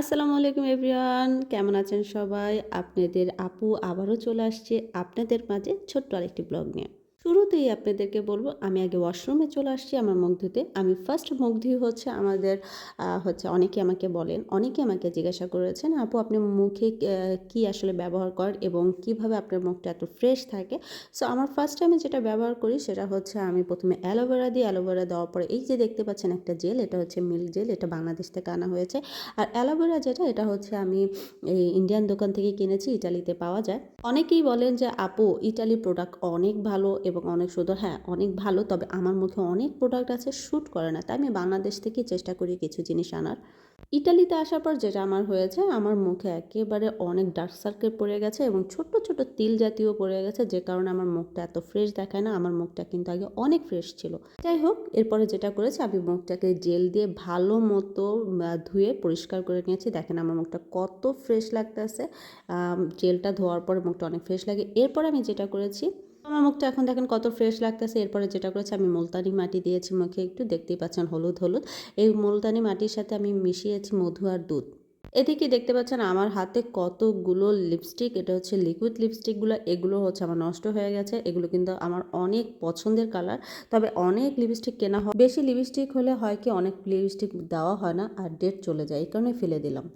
আসসালামু আলাইকুম এভরিওয়ান, কেমন আছেন সবাই? আপনাদের আপু আবারও চলে আসছে আপনাদের মাঝে ছোট্ট আরেকটি ব্লগ নিয়ে। শুরুতেই আপনাদেরকে বলব, আমি আগে ওয়াশরুমে চলে আসছি আমার মুখ ধুতে। আমি ফার্স্ট মুখ হচ্ছে আমাদের হচ্ছে অনেকে আমাকে বলেন, অনেকে আমাকে জিজ্ঞাসা করেছেন, আপু, আপনি মুখে কি আসলে ব্যবহার করেন এবং কীভাবে আপনার মুখটা এত ফ্রেশ থাকে? সো আমার ফার্স্ট টাইমে যেটা ব্যবহার করি সেটা হচ্ছে আমি প্রথমে অ্যালোভেরা দিই অ্যালোভেরা দেওয়ার পরে এই যে দেখতে পাচ্ছেন একটা জেল এটা হচ্ছে মিল্ক জেল এটা বাংলাদেশ থেকে আনা হয়েছে। আর অ্যালোভেরা যেটা, এটা হচ্ছে আমি এই ইন্ডিয়ান দোকান থেকে কিনেছি ইটালিতে পাওয়া যায়। অনেকেই বলেন যে, আপু ইটালি প্রোডাক্ট অনেক ভালো এবং অনেক সুন্দর। হ্যাঁ অনেক ভালো, তবে আমার মুখে অনেক প্রোডাক্ট আছে শ্যুট করে না। তাই আমি বাংলাদেশ থেকে চেষ্টা করি কিছু জিনিস আনার। ইটালিতে আসার পর যেটা আমার হয়েছে, আমার মুখে একেবারে অনেক ডার্ক সার্কেল পড়ে গেছে এবং ছোট্ট ছোট তিল জাতীয় পড়ে গেছে, যে কারণে আমার মুখটা এত ফ্রেশ দেখায় না, আমার মুখটা কিন্তু আগে অনেক ফ্রেশ ছিল। যাই হোক, এরপরে যেটা করেছি, আমি মুখটাকে জেল দিয়ে ভালো মতো ধুয়ে পরিষ্কার করে নিয়েছি। দেখেন আমার মুখটা কত ফ্রেশ লাগতেছে। জেলটা ধোয়ার পরে মুখটা অনেক ফ্রেশ লাগে। এরপর আমি যেটা করেছি আমার মুখটা এখন দেখেন কত ফ্রেশ লাগতেছে। এরপরে যেটা করেছি, আমি মুলতানি মাটি দিয়েছি মুখে, একটু দেখতেই পাচ্ছেন হলুদ হলুদ। এই মুলতানি মাটির সাথে আমি মিশিয়েছি মধু আর দুধ। এদিকে দেখতে পাচ্ছেন আমার হাতে কতগুলো লিপস্টিক এটা হচ্ছে লিকুইড লিপস্টিকগুলো এগুলো হচ্ছে আমার নষ্ট হয়ে গেছে। এগুলো কিন্তু আমার অনেক পছন্দের কালার তবে অনেক লিপস্টিক কেনা হয়। বেশি লিপস্টিক হলে হয় কি, অনেক লিপস্টিক দেওয়া হয় না, আর ডেট চলে যায়, এই কারণে ফেলে দিলাম।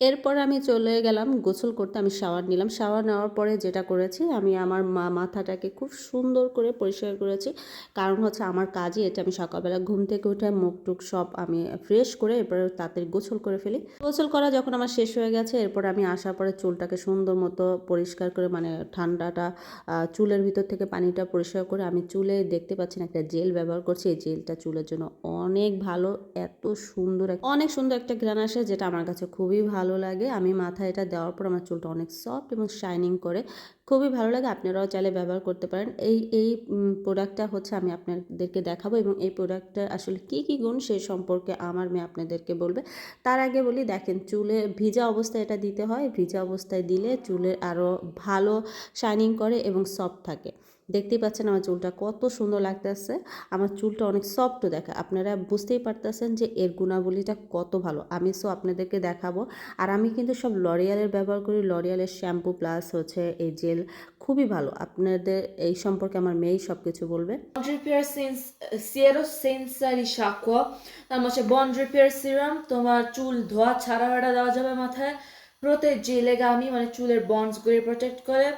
এরপর আমি চলে গেলাম, গোসল করতে আমি শাওয়ার নিলাম। শাওয়ার নেওয়ার পরে যেটা করেছি, আমি আমার মা, মাথাটাকে খুব সুন্দর করে পরিষ্কার করেছি। কারণ হচ্ছে আমার কাজই এটা, আমি সকালবেলা ঘুম থেকে উঠে মুখ টুক সব আমি ফ্রেশ করে এরপরে তাড়াতাড়ি গোসল করে ফেলি। গোসল করা যখন আমার শেষ হয়ে গেছে, এরপর আমি আসার পরে চুলটাকে সুন্দর মতো পরিষ্কার করে মানে ঠান্ডাটা চুলের ভিতর থেকে পানিটা পরিষ্কার করে আমি চুলে দেখতে পাচ্ছেন একটা জেল ব্যবহার করছি। এই জেলটা চুলের জন্য অনেক ভালো, এত সুন্দর অনেক সুন্দর একটা ঘ্রাণ আসে, যেটা আমার কাছে খুবই ভালো লাগে। আমি মাথায় এটা দেওয়ার পর আমার চুলটা অনেক সফট এবং শাইনিং করে। খুবই ভালো লাগে। আপনারাও চাইলে ব্যবহার করতে পারেন। এই এই প্রোডাক্টটা হচ্ছে আমি আপনাদেরকে দেখাবো এবং এই প্রোডাক্টটা আসলে কী কী গুণ সেই সম্পর্কে আমার মেয়ে আপনাদেরকে বলবে। তার আগে বলি, দেখেন, চুলে ভিজা অবস্থায় এটা দিতে হয়। ভিজা অবস্থায় দিলে চুলের আরও ভালো শাইনিং করে এবং সফট থাকে। দেখতেই পাচ্ছেন আমার চুলটা কত সুন্দর লাগতেছে। আমার চুলটা অনেক সফট দেখা। আপনারা বুঝতেই পারতেছেন যে এর গুণাবলীটা কত ভালো। আমি সো আপনাদেরকে দেখাবো। আর আমি কিন্তু সব লরিয়ালের ব্যবহার করি। লরিয়ালের শ্যাম্পু প্লাস হচ্ছে এই জেল খুবই ভালো। আপনাদের এই সম্পর্কে আমার মেয়েই সব কিছু বলবে Repair Sens- Siero Senza Risciacquo তারপর হচ্ছে বন্ড রিপেয়ার সিরাম তোমার চুল ধোয়া ছাড়া হাড়া দেওয়া যাবে মাথায়। প্রোটেক্ট লেগামি মানে চুলের বন্ডসগুলো প্রোটেক্ট করে।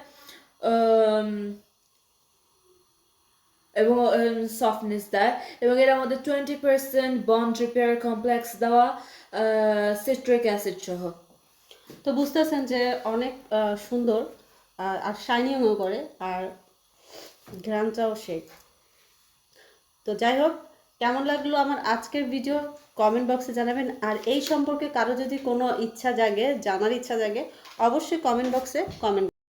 এবং সফটনেস দেয় এবং এর মধ্যে twenty percent bond repair complex দেওয়া সিট্রিক অ্যাসিড সহ। তো বুঝতেছেন যে অনেক সুন্দর আর শাইনিংও করে, আর ঘ্রাণটাও শেখ তো যাই হোক, কেমন লাগল আমার আজকের ভিডিও কমেন্ট বক্সে জানাবেন। আর এই সম্পর্কে কারও যদি কোনো ইচ্ছা জাগে, জানার ইচ্ছা জাগে, অবশ্যই কমেন্ট বক্সে কমেন্ট